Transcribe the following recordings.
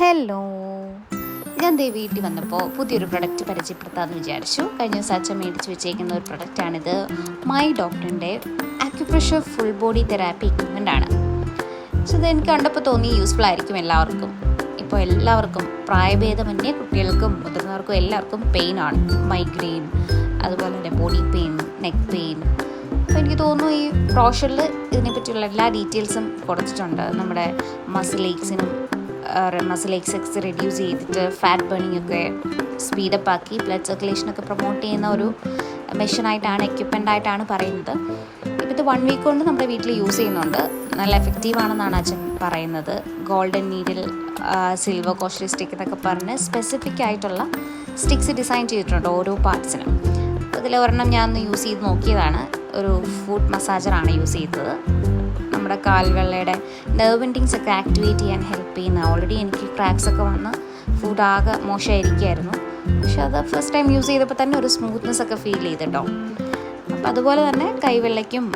Hello ഞാൻ ദേ വീട്ടിൽ വന്നപ്പോൾ പുതിയൊരു പ്രൊഡക്റ്റ് പരിചയപ്പെടുത്താമെന്ന് വിചാരിച്ചു. കഴിഞ്ഞ ദിവസം അച്ഛൻ മേടിച്ച് വെച്ചേക്കുന്ന ഒരു പ്രൊഡക്റ്റാണിത് മൈ ഡോക്ടറിന്റെ acupressure full body therapy equipment ആണ്. സോ ഇത് എനിക്ക് കണ്ടപ്പോൾ തോന്നി യൂസ്ഫുൾ ആയിരിക്കും എല്ലാവർക്കും. ഇപ്പോൾ എല്ലാവർക്കും പ്രായഭേദമന്യേ കുട്ടികൾക്കും മുതിർന്നവർക്കും എല്ലാവർക്കും പെയിൻ ആണ്. മൈഗ്രെയിൻ അതുപോലെ തന്നെ ബോഡി പെയിൻ നെക്ക് പെയിൻ അപ്പോൾ എനിക്ക് തോന്നുന്നു ഈ ബ്രോഷറിൽ ഇതിനെപ്പറ്റിയുള്ള എല്ലാ ഡീറ്റെയിൽസും കൊടുത്തിട്ടുണ്ട്. നമ്മുടെ മസിൽ ഏക്സിനും മസിൽ എക്സ് റെഡ്യൂസ് ചെയ്തിട്ട് ഫാറ്റ് ബേണിംഗ് ഒക്കെ സ്പീഡപ്പ് ആക്കി ബ്ലഡ് സർക്കുലേഷനൊക്കെ പ്രൊമോട്ട് ചെയ്യുന്ന ഒരു മെഷീനായിട്ടാണ് എക്യുപ്മെന്റ് ആയിട്ടാണ് പറയുന്നത്. ഇപ്പോൾ ഇത് വൺ വീക്ക് കൊണ്ട് നമ്മുടെ വീട്ടിൽ യൂസ് ചെയ്യുന്നുണ്ട്. നല്ല എഫക്റ്റീവ് ആണെന്നാണ് അച്ഛൻ പറയുന്നത്. Golden needle silver costly stick എന്നൊക്കെ പറഞ്ഞ് സ്പെസിഫിക് ആയിട്ടുള്ള സ്റ്റിക്സ് ഡിസൈൻ ചെയ്തിട്ടുണ്ട് ഓരോ പാർട്സിനും അതിൽ ഒരെണ്ണം ഞാൻ ഒന്ന് യൂസ് ചെയ്ത് നോക്കിയതാണ്. ഒരു ഫുഡ് മസാജറാണ് യൂസ് ചെയ്തത്. നമ്മുടെ കാൽവെള്ളയുടെ നെർവ് എൻഡിങ്സ് ഒക്കെ ആക്ടിവേറ്റ് ചെയ്യാൻ ഹെൽപ്പ് ചെയ്യുന്ന ഓൾറെഡി എനിക്ക് ക്രാക്സ് ഒക്കെ വന്ന് ഫുഡ് ആകെ മോശമായിരിക്കുമായിരുന്നു പക്ഷെ അത് ഫസ്റ്റ് ടൈം യൂസ് ചെയ്തപ്പോൾ തന്നെ ഒരു സ്മൂത്ത്നെസ് ഒക്കെ ഫീൽ ചെയ്തിട്ടോ. അപ്പം അതുപോലെ തന്നെ കൈവെള്ളയ്ക്കും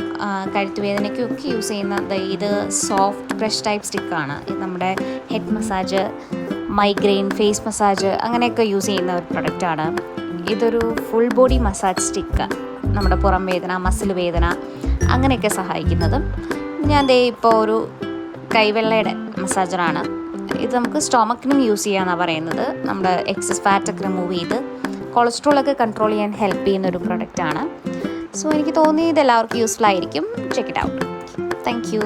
കഴുത്തുവേദനയ്ക്കും ഒക്കെ യൂസ് ചെയ്യുന്ന ഇത് സോഫ്റ്റ് ബ്രഷ് ടൈപ്പ് സ്റ്റിക്കാണ് ഇത് നമ്മുടെ head massage migraine face massage അങ്ങനെയൊക്കെ യൂസ് ചെയ്യുന്ന ഒരു പ്രൊഡക്റ്റാണ് ഇതൊരു ഫുൾ ബോഡി മസാജ് സ്റ്റിക്ക് നമ്മുടെ പുറം വേദന മസിൽ വേദന അങ്ങനെയൊക്കെ സഹായിക്കുന്നതും. ഞാൻ ദേ ഇപ്പോൾ ഒരു കൈവെള്ളയുടെ മസാജറാണ്. ഇത് നമുക്ക് സ്റ്റൊമക്കിനും യൂസ് ചെയ്യാമെന്നാണ് പറയുന്നത്. നമ്മുടെ എക്സസ് ഫാറ്റൊക്കെ റിമൂവ് ചെയ്ത് കൊളസ്ട്രോളൊക്കെ കൺട്രോൾ ചെയ്യാൻ ഹെൽപ്പ് ചെയ്യുന്ന ഒരു പ്രൊഡക്റ്റാണ് സോ എനിക്ക് തോന്നി ഇത് എല്ലാവർക്കും യൂസ്ഫുൾ ആയിരിക്കും. Check it out thank you